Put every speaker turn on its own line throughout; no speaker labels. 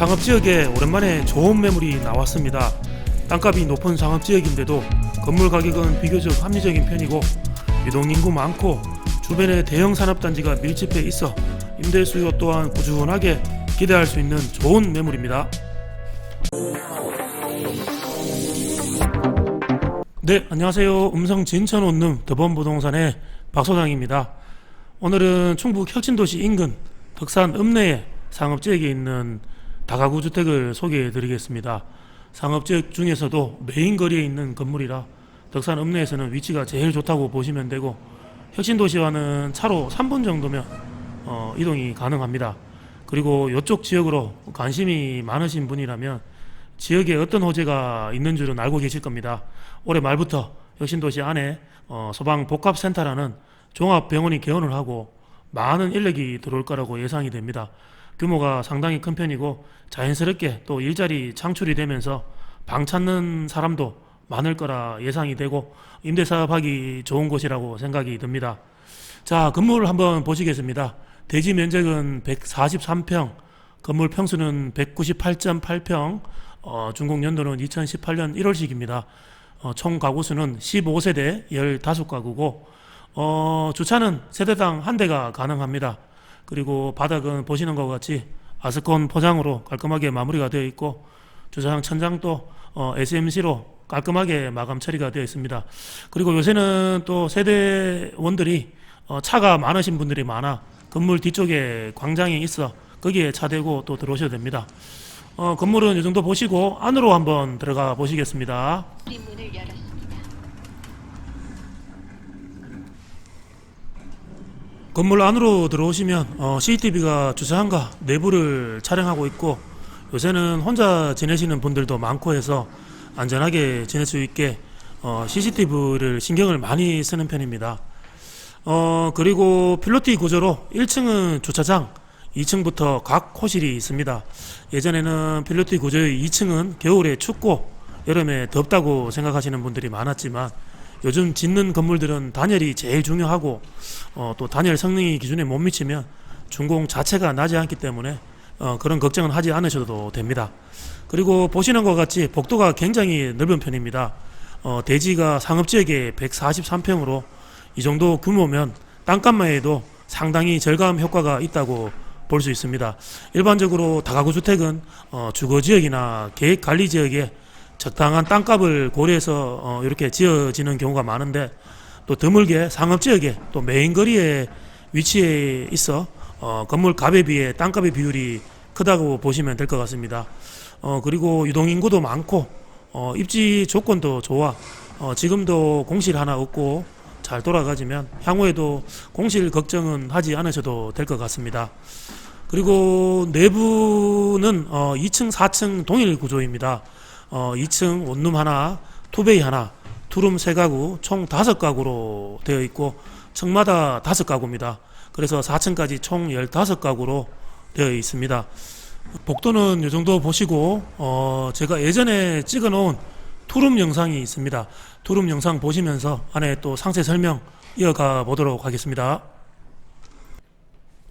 상업 지역에 오랜만에 좋은 매물이 나왔습니다. 땅값이 높은 상업 지역인데도 건물 가격은 비교적 합리적인 편이고 유동인구 많고 주변에 대형 산업단지가 밀집해 있어 임대 수요 또한 꾸준하게 기대할 수 있는 좋은 매물입니다. 네, 안녕하세요. 음성 진천 원룸 더번부동산의 박 소장입니다. 오늘은 충북 혁신도시 인근 덕산 읍내에 상업지역에 있는 다가구 주택을 소개해 드리겠습니다. 상업지역 중에서도 메인 거리에 있는 건물이라 덕산 읍내에서는 위치가 제일 좋다고 보시면 되고 혁신도시와는 차로 3분 정도면 어, 이동이 가능합니다. 그리고 이쪽 지역으로 관심이 많으신 분이라면 지역에 어떤 호재가 있는 줄은 알고 계실 겁니다. 올해 말부터 혁신도시 안에 어, 소방복합센터라는 종합병원이 개원을 하고 많은 인력이 들어올 거라고 예상이 됩니다. 규모가 상당히 큰 편이고 자연스럽게 또 일자리 창출이 되면서 방 찾는 사람도 많을 거라 예상이 되고 임대 사업하기 좋은 곳이라고 생각이 듭니다. 자, 건물 한번 보시겠습니다. 대지 면적은 143평, 건물 평수는 198.8평, 어, 준공 연도는 2018년 1월식입니다. 어, 총 가구 수는 15세대 15가구고 어, 주차는 세대당 한 대가 가능합니다. 그리고 바닥은 보시는 것 같이 아스콘 포장으로 깔끔하게 마무리가 되어 있고 주차장 천장도 어, SMC로 깔끔하게 마감 처리가 되어 있습니다. 그리고 요새는 또 세대원들이 어, 차가 많으신 분들이 많아 건물 뒤쪽에 광장이 있어 거기에 차 대고 또 들어오셔도 됩니다. 어, 건물은 이 정도 보시고 안으로 한번 들어가 보시겠습니다.
문을 열었습니다.
건물 안으로 들어오시면 어, CCTV가 주차장과 내부를 촬영하고 있고 요새는 혼자 지내시는 분들도 많고 해서 안전하게 지낼 수 있게 어, CCTV를 신경을 많이 쓰는 편입니다. 어, 그리고 필로티 구조로 1층은 주차장, 2층부터 각 호실이 있습니다. 예전에는 필로티 구조의 2층은 겨울에 춥고 여름에 덥다고 생각하시는 분들이 많았지만 요즘 짓는 건물들은 단열이 제일 중요하고 어, 또 단열 성능이 기준에 못 미치면 준공 자체가 나지 않기 때문에 어, 그런 걱정은 하지 않으셔도 됩니다. 그리고 보시는 것 같이 복도가 굉장히 넓은 편입니다. 어, 대지가 상업지역에 143평으로 이 정도 규모면 땅값만 해도 상당히 절감 효과가 있다고 볼 수 있습니다. 일반적으로 다가구 주택은 어, 주거 지역이나 계획 관리 지역에 적당한 땅값을 고려해서 어, 이렇게 지어지는 경우가 많은데 또 드물게 상업 지역에 또 메인 거리에 위치해 있어 어, 건물 값에 비해 땅값의 비율이 크다고 보시면 될 것 같습니다. 어, 그리고 유동 인구도 많고 어, 입지 조건도 좋아 어, 지금도 공실 하나 없고 잘 돌아가지면 향후에도 공실 걱정은 하지 않으셔도 될 것 같습니다. 그리고 내부는 어, 2층, 4층 동일 구조입니다. 어, 2층 원룸 하나, 투베이 하나, 투룸 세 가구, 총 다섯 가구로 되어 있고 층마다 다섯 가구입니다. 그래서 4층까지 총 15가구로 되어 있습니다. 복도는 이 정도 보시고 어, 제가 예전에 찍어 놓은 투룸 영상이 있습니다. 투룸 영상 보시면서 안에 또 상세 설명 이어가 보도록 하겠습니다.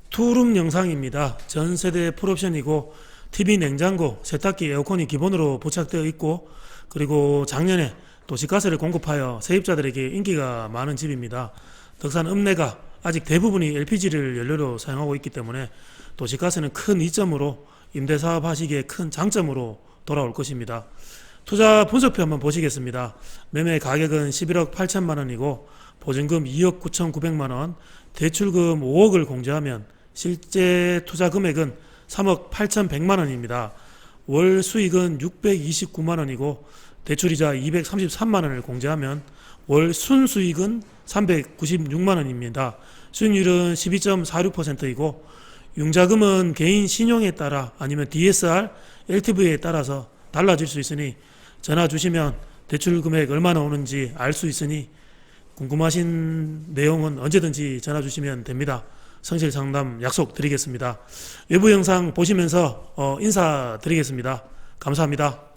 투룸 영상입니다. 전 세대 풀옵션이고 TV, 냉장고, 세탁기, 에어컨이 기본으로 부착되어 있고 그리고 작년에 도시가스를 공급하여 세입자들에게 인기가 많은 집입니다. 덕산 읍내가 아직 대부분이 LPG를 연료로 사용하고 있기 때문에 도시가스는 큰 이점으로 임대 사업 하시기에 큰 장점으로 돌아올 것입니다. 투자 분석표 한번 보시겠습니다. 매매 가격은 11억 8천만 원이고 보증금 2억 9천 9백만 원, 대출금 5억을 공제하면 실제 투자 금액은 3억 8천100만 원입니다. 월 수익은 629만 원이고 대출이자 233만 원을 공제하면 월 순수익은 396만 원입니다. 수익률은 12.46%이고 융자금은 개인 신용에 따라 아니면 DSR, LTV에 따라서 달라질 수 있으니 전화 주시면 대출 금액 얼마나 오는지 알 수 있으니 궁금하신 내용은 언제든지 전화 주시면 됩니다. 성실 상담 약속 드리겠습니다. 외부 영상 보시면서 어, 인사드리겠습니다. 감사합니다.